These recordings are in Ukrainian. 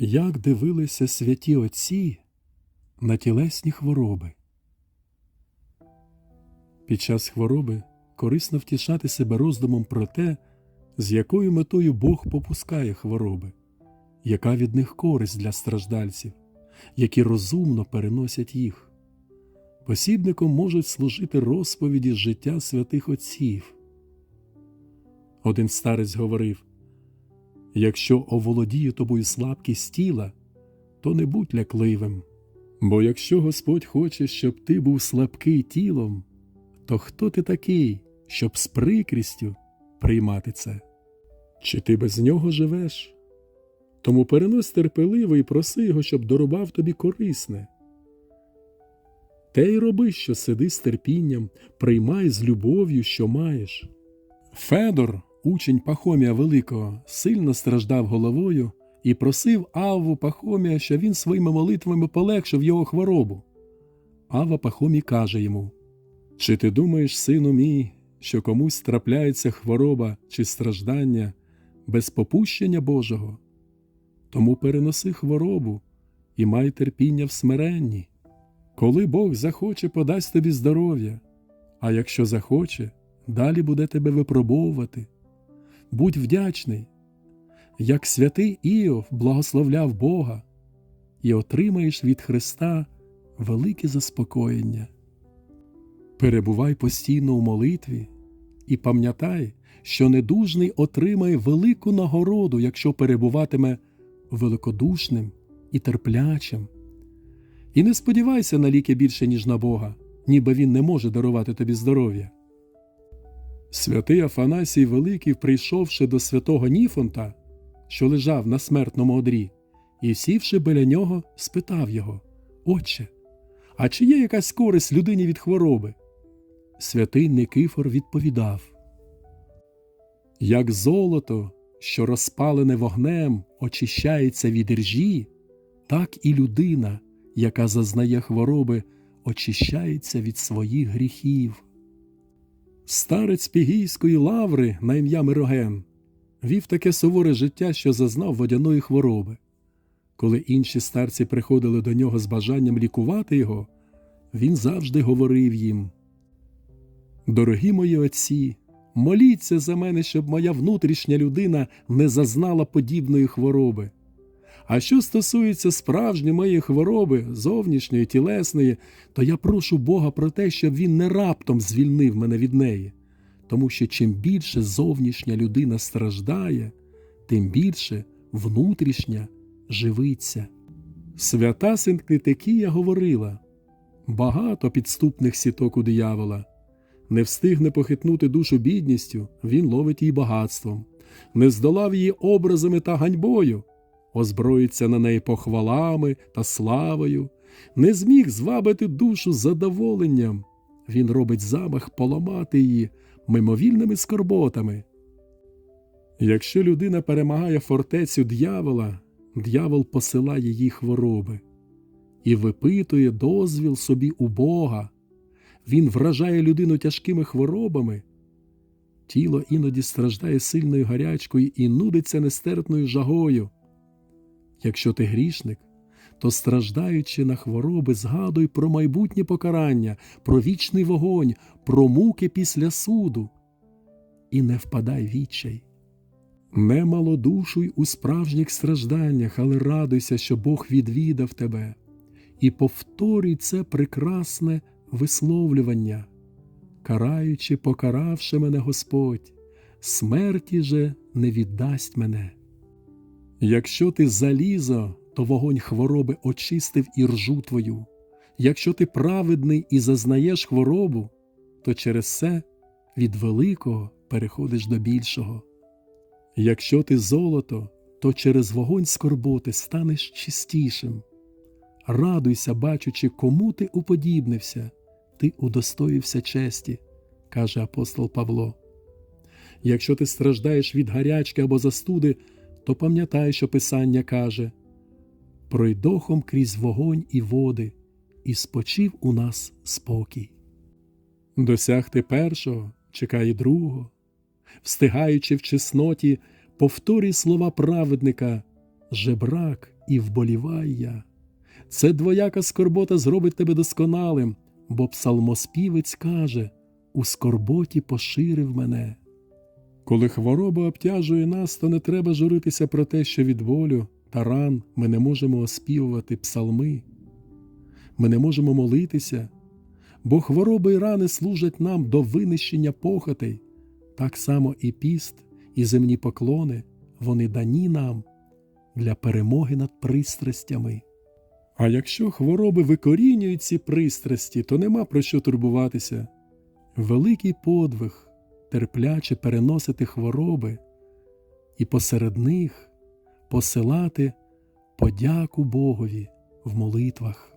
Як дивилися святі отці на тілесні хвороби. Під час хвороби корисно втішати себе роздумом про те, з якою метою Бог попускає хвороби, яка від них користь для страждальців, які розумно переносять їх. Посібником можуть служити розповіді життя святих отців. Один старець говорив Якщо оволодіє тобою слабкість тіла, то не будь лякливим. Бо якщо Господь хоче, щоб ти був слабкий тілом, то хто ти такий, щоб з прикрістю приймати це? Чи ти без нього живеш? Тому перенось терпеливо і проси його, щоб дорубав тобі корисне. Те й роби, що сиди з терпінням, приймай з любов'ю, що маєш. Федор, учень Пахомія Великого, сильно страждав головою і просив Авву Пахомія, щоб він своїми молитвами полегшив його хворобу. Ава Пахомій каже йому Чи ти думаєш, сину мій, що комусь трапляється хвороба чи страждання без попущення Божого? Тому переноси хворобу і май терпіння в смиренні. Коли Бог захоче, подасть тобі здоров'я, а якщо захоче, далі буде тебе випробовувати. Будь вдячний, як святий Іов благословляв Бога, і отримаєш від Христа велике заспокоєння. Перебувай постійно у молитві і пам'ятай, що недужний отримає велику нагороду, якщо перебуватиме великодушним і терплячим. І не сподівайся на ліки більше, ніж на Бога, ніби він не може дарувати тобі здоров'я. Святий Афанасій Великий, прийшовши до святого Ніфонта, що лежав на смертному одрі, і сівши біля нього, спитав його Отче, а чи є якась користь людині від хвороби? Святий Никифор відповідав Як золото, що розпалене вогнем, очищається від іржі, так і людина, яка зазнає хвороби, очищається від своїх гріхів. Старець Пігійської лаври на ім'я Мироген вів таке суворе життя, що зазнав водяної хвороби. Коли інші старці приходили до нього з бажанням лікувати його, він завжди говорив їм Дорогі мої отці, моліться за мене, щоб моя внутрішня людина не зазнала подібної хвороби. А що стосується справжньої моєї хвороби, зовнішньої, тілесної, то я прошу Бога про те, щоб він не раптом звільнив мене від неї, тому що чим більше зовнішня людина страждає, тим більше внутрішня живиться. Свята Синклітикія говорила багато підступних сіток у диявола. Не встигне похитнути душу бідністю, він ловить її багатством, не здолав її образами та ганьбою озброїться на неї похвалами та славою, не зміг звабити душу задоволенням. Він робить замах поламати її мимовільними скорботами. Якщо людина перемагає фортецю дьявола, дьявол посилає їй хвороби і випитує дозвіл собі у Бога. Він вражає людину тяжкими хворобами. Тіло іноді страждає сильною гарячкою і нудиться нестерпною жагою. Якщо ти грішник, то страждаючи на хвороби, згадуй про майбутнє покарання, про вічний вогонь, про муки після суду. І не впадай відчай. Не малодушуй у справжніх стражданнях, але радуйся, що Бог відвідав тебе, і повторюй це прекрасне висловлювання, караючи, покаравши мене Господь, смерті же не віддасть мене. Якщо ти залізо, то вогонь хвороби очистив і ржу твою. Якщо ти праведний і зазнаєш хворобу, то через це від великого переходиш до більшого. Якщо ти золото, то через вогонь скорботи станеш чистішим. Радуйся, бачучи, кому ти уподібнився, ти удостоївся честі, каже апостол Павло. Якщо ти страждаєш від гарячки або застуди, то пам'ятай, що Писання каже Пройдохом крізь вогонь і води, і спочив у нас спокій. Досягти першого чекає другого, встигаючи в чесноті, повторюй слова праведника жебрак і вболівай я. Це двояка скорбота зробить тебе досконалим, бо псалмоспівець каже у скорботі поширив мене. Коли хвороба обтяжує нас, то не треба журитися про те, що від болю та ран ми не можемо оспівувати псалми. Ми не можемо молитися, бо хвороби й рани служать нам до винищення похотей, так само і піст, і земні поклони вони дані нам для перемоги над пристрастями. А якщо хвороби викорінюють ці пристрасті, то нема про що турбуватися. Великий подвиг терпляче переносити хвороби і посеред них посилати подяку Богові в молитвах.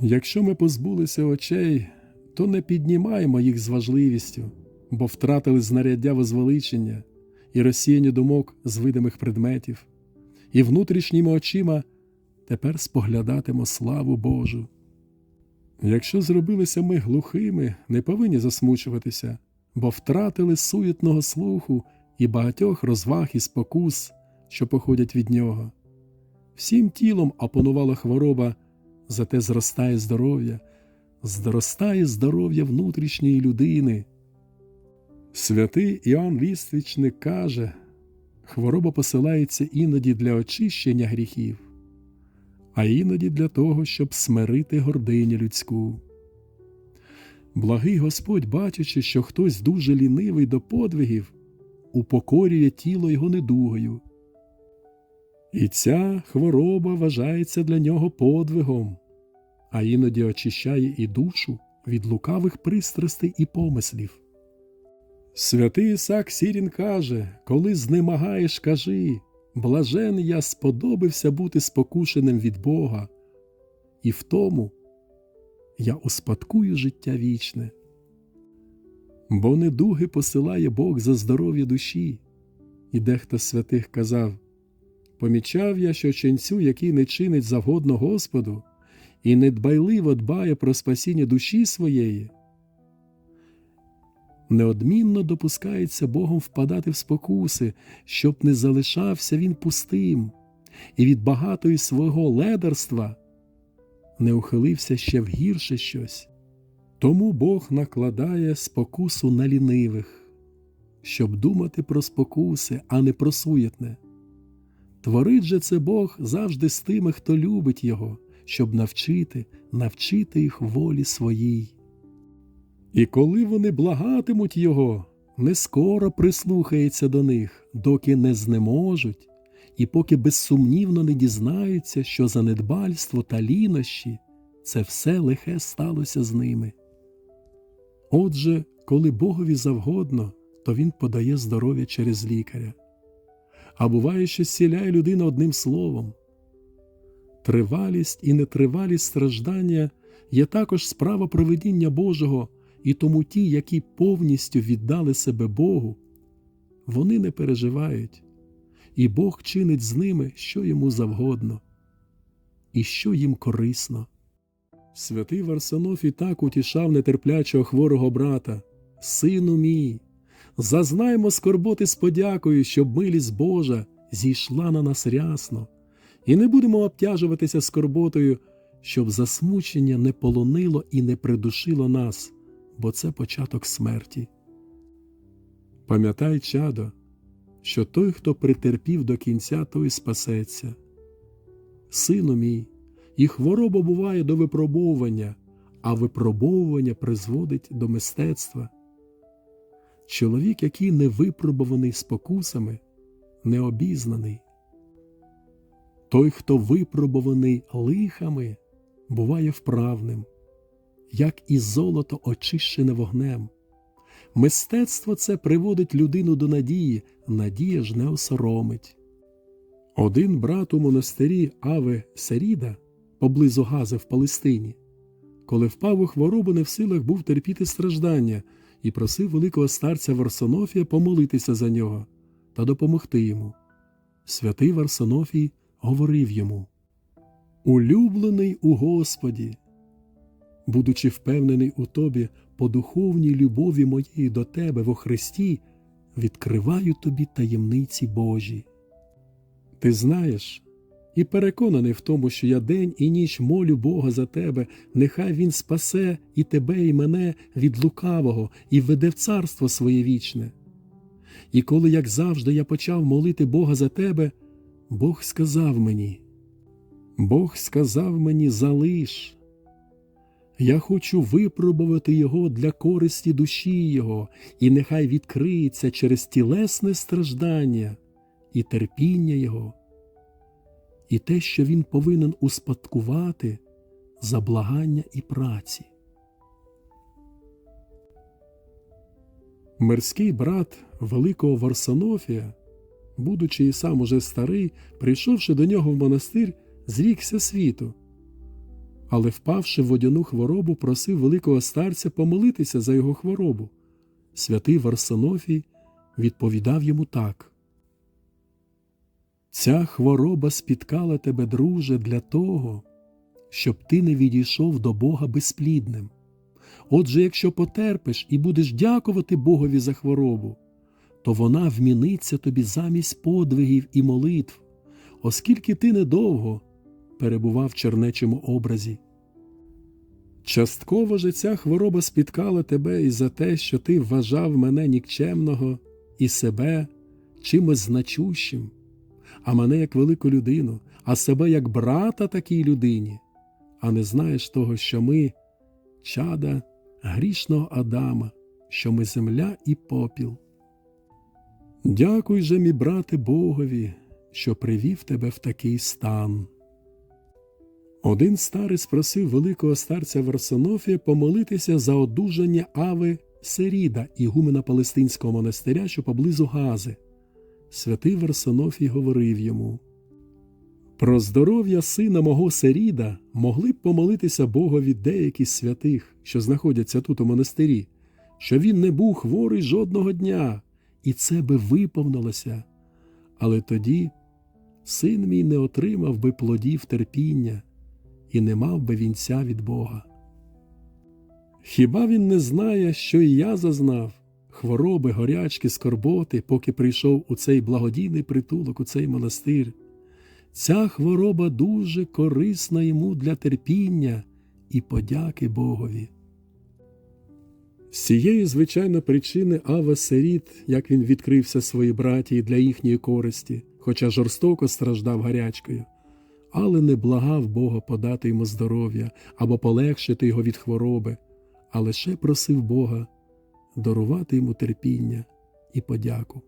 Якщо ми позбулися очей, то не піднімаємо їх з важливістю, бо втратили знаряддя возвеличення і розсіяння думок з видимих предметів, і внутрішніми очима тепер споглядатимо славу Божу. Якщо зробилися ми глухими, не повинні засмучуватися, бо втратили суетного слуху і багатьох розваг і спокус, що походять від нього. Всім тілом опанувала хвороба, зате зростає здоров'я, зростає здоров'я внутрішньої людини. Святий Іоанн Ліствічник каже, хвороба посилається іноді для очищення гріхів, а іноді для того, щоб смирити гординю людську. Благий Господь, бачачи, що хтось дуже лінивий до подвигів, упокорює тіло його недугою. І ця хвороба вважається для нього подвигом, а іноді очищає і душу від лукавих пристрастей і помислів. Святий Ісак Сірін каже, коли знемагаєш, кажи, блажен я сподобався бути спокушеним від Бога, і в тому я успадкую життя вічне. Бо недуги посилає Бог за здоров'я душі, і дехто з святих казав Помічав я, що ченцю, який не чинить завгодно Господу, і недбайливо дбає про спасіння душі своєї, неодмінно допускається Богом впадати в спокуси, щоб не залишався він пустим, і від багатої свого ледарства не ухилився ще в гірше щось. Тому Бог накладає спокусу на лінивих, щоб думати про спокуси, а не про суєтне. Творить же це Бог завжди з тими, хто любить Його, щоб навчити, навчити їх волі своїй. І коли вони благатимуть Його, не скоро прислухається до них, доки не знеможуть, і поки безсумнівно не дізнаються, що занедбальство та лінощі це все лихе сталося з ними. Отже, коли Богові завгодно, то Він подає здоров'я через лікаря. А буває, що зціляє людина одним словом. Тривалість і нетривалість страждання є також справа проведіння Божого, і тому ті, які повністю віддали себе Богу, вони не переживають, і Бог чинить з ними, що йому завгодно, і що їм корисно. Святий Варсонофій так утішав нетерплячого хворого брата, Сину мій, зазнаймо скорботи з подякою, щоб милість Божа зійшла на нас рясно, і не будемо обтяжуватися скорботою, щоб засмучення не полонило і не придушило нас, бо це початок смерті. Пам'ятай, чадо, що той, хто притерпів до кінця, той спасеться. Сину мій, і хвороба буває до випробовування, а випробовування призводить до мистецтва. Чоловік, який не випробований спокусами, необізнаний. Той, хто випробований лихами, буває вправним, як і золото очищене вогнем. Мистецтво це приводить людину до надії, надія ж не осоромить. Один брат у монастирі Аве Серіда поблизу Гази в Палестині, коли впав у хворобу, не в силах був терпіти страждання і просив великого старця Варсонофія помолитися за нього та допомогти йому. Святий Варсонофій говорив йому Улюблений у Господі, будучи впевнений у тобі по духовній любові моєї до тебе во Христі, відкриваю тобі таємниці Божі. Ти знаєш, і переконаний в тому, що я день і ніч молю Бога за тебе, нехай Він спасе і тебе, і мене від лукавого, і введе в царство своє вічне. І коли, як завжди, я почав молити Бога за тебе, Бог сказав мені, Бог сказав мені, залиш. Я хочу випробувати його для користі душі Його, і нехай відкриється через тілесне страждання і терпіння Його, і те, що він повинен успадкувати за благання і праці. Мирський брат великого Варсонофія, будучи і сам уже старий, прийшовши до нього в монастир, зрікся світу але, впавши в водяну хворобу, просив великого старця помолитися за його хворобу. Святий Варсонофій відповідав йому так. Ця хвороба спіткала тебе, друже, для того, щоб ти не відійшов до Бога безплідним. Отже, якщо потерпиш і будеш дякувати Богові за хворобу, то вона вміниться тобі замість подвигів і молитв, оскільки ти недовго перебував в чернечому образі. Частково же ця хвороба спіткала тебе і за те, що ти вважав мене нікчемного і себе чимось значущим, а мене як велику людину, а себе як брата такій людині, а не знаєш того, що ми чада грішного Адама, що ми земля і попіл. Дякуй же, мій брате Богові, що привів тебе в такий стан. Один старець просив великого старця Варсонофія помолитися за одужання Ави Серіда, ігумена Палестинського монастиря, що поблизу Гази. Святий Варсонофій говорив йому Про здоров'я сина мого Серіда могли б помолитися Богові деякі святих, що знаходяться тут у монастирі, що він не був хворий жодного дня, і це би виповнилося. Але тоді син мій не отримав би плодів терпіння і не мав би вінця від Бога. Хіба він не знає, що і я зазнав хвороби, горячки, скорботи, поки прийшов у цей благодійний притулок, у цей монастир? Ця хвороба дуже корисна йому для терпіння і подяки Богові. З цієї, звичайно, причини Ава Серіт, як він відкрився своїй братії для їхньої користі, хоча жорстоко страждав гарячкою, але не благав Бога подати йому здоров'я або полегшити його від хвороби, а лише просив Бога дарувати йому терпіння і подяку.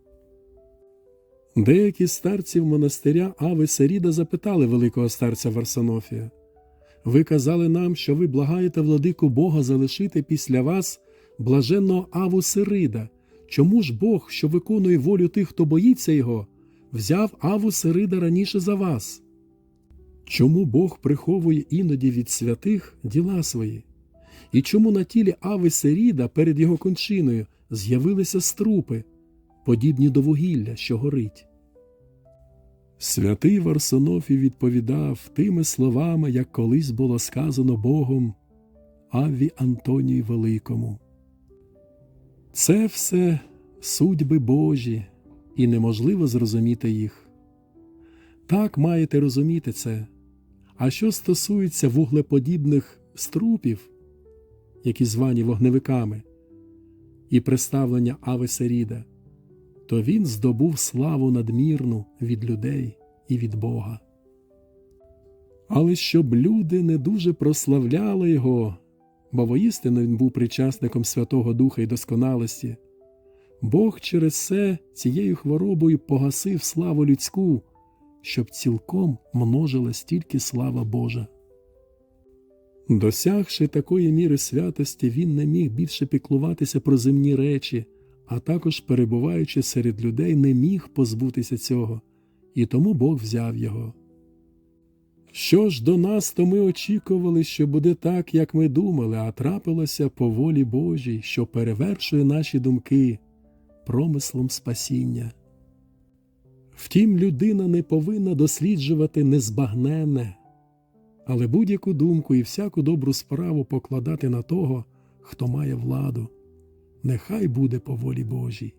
Деякі старців монастиря Ави Серіда запитали великого старця Варсонофія Ви казали нам, що ви благаєте владику Бога залишити після вас блаженного Аву Серида. Чому ж Бог, що виконує волю тих, хто боїться його, взяв Аву Серида раніше за вас? Чому Бог приховує іноді від святих діла свої? І чому на тілі Ави Серіда перед його кончиною з'явилися струпи, подібні до вугілля, що горить? Святий Варсонофій відповідав тими словами, як колись було сказано Богом Авві Антонію Великому. Це все судьби Божі, і неможливо зрозуміти їх. Так маєте розуміти це. А що стосується вуглеподібних струпів, які звані вогневиками, і представлення Авесеріда, то він здобув славу надмірну від людей і від Бога. Але щоб люди не дуже прославляли його, бо воістину він був причасником Святого Духа і досконалості, Бог через це цією хворобою погасив славу людську щоб цілком множилась тільки слава Божа. Досягши такої міри святості, він не міг більше піклуватися про земні речі, а також, перебуваючи серед людей, не міг позбутися цього, і тому Бог взяв його. Що ж до нас, то ми очікували, що буде так, як ми думали, а трапилося по волі Божій, що перевершує наші думки промислом спасіння. Втім, людина не повинна досліджувати незбагненне, але будь-яку думку і всяку добру справу покладати на того, хто має владу. Нехай буде по волі Божій.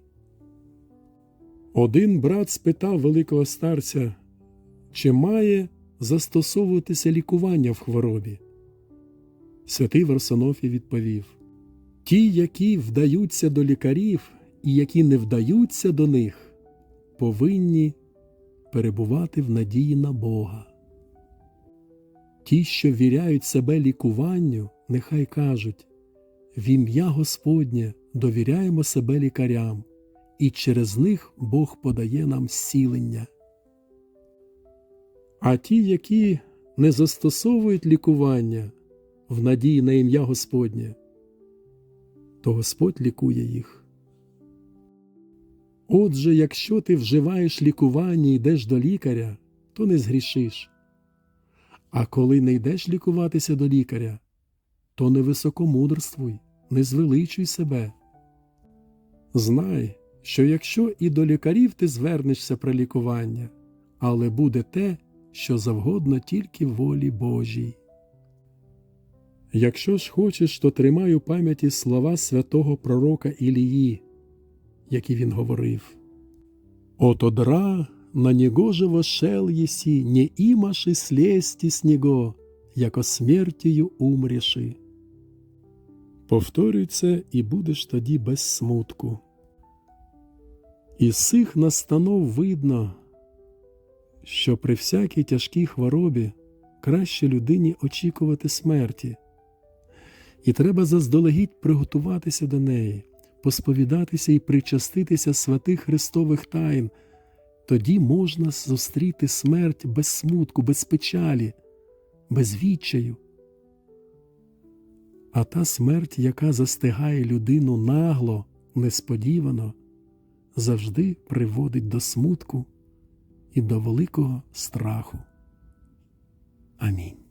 Один брат спитав великого старця, чи має застосовуватися лікування в хворобі? Святий Варсонофій відповів Ті, які вдаються до лікарів і які не вдаються до них, повинні перебувати в надії на Бога. Ті, що віряють себе лікуванню, нехай кажуть в ім'я Господнє довіряємо себе лікарям, і через них Бог подає нам зцілення. А ті, які не застосовують лікування в надії на ім'я Господнє, то Господь лікує їх. Отже, якщо ти вживаєш лікування і йдеш до лікаря, то не згрішиш. А коли не йдеш лікуватися до лікаря, то не високомудрствуй, не звеличуй себе. Знай, що якщо і до лікарів ти звернешся про лікування, але буде те, що завгодно тільки волі Божій. Якщо ж хочеш, то тримай у пам'яті слова святого пророка Ілії, які він говорив. От одра на него же вошел еси, не имаши слезти с него, яко смертію умріши. Повторюй це і будеш тоді без смутку. Із цих настанов видно, що при всякій тяжкій хворобі краще людині очікувати смерті, і треба заздалегідь приготуватися до неї, посповідатися і причаститися святих Христових тайн. Тоді можна зустріти смерть без смутку, без печалі, без відчаю. А та смерть, яка застигає людину нагло, несподівано, завжди приводить до смутку і до великого страху. Амінь.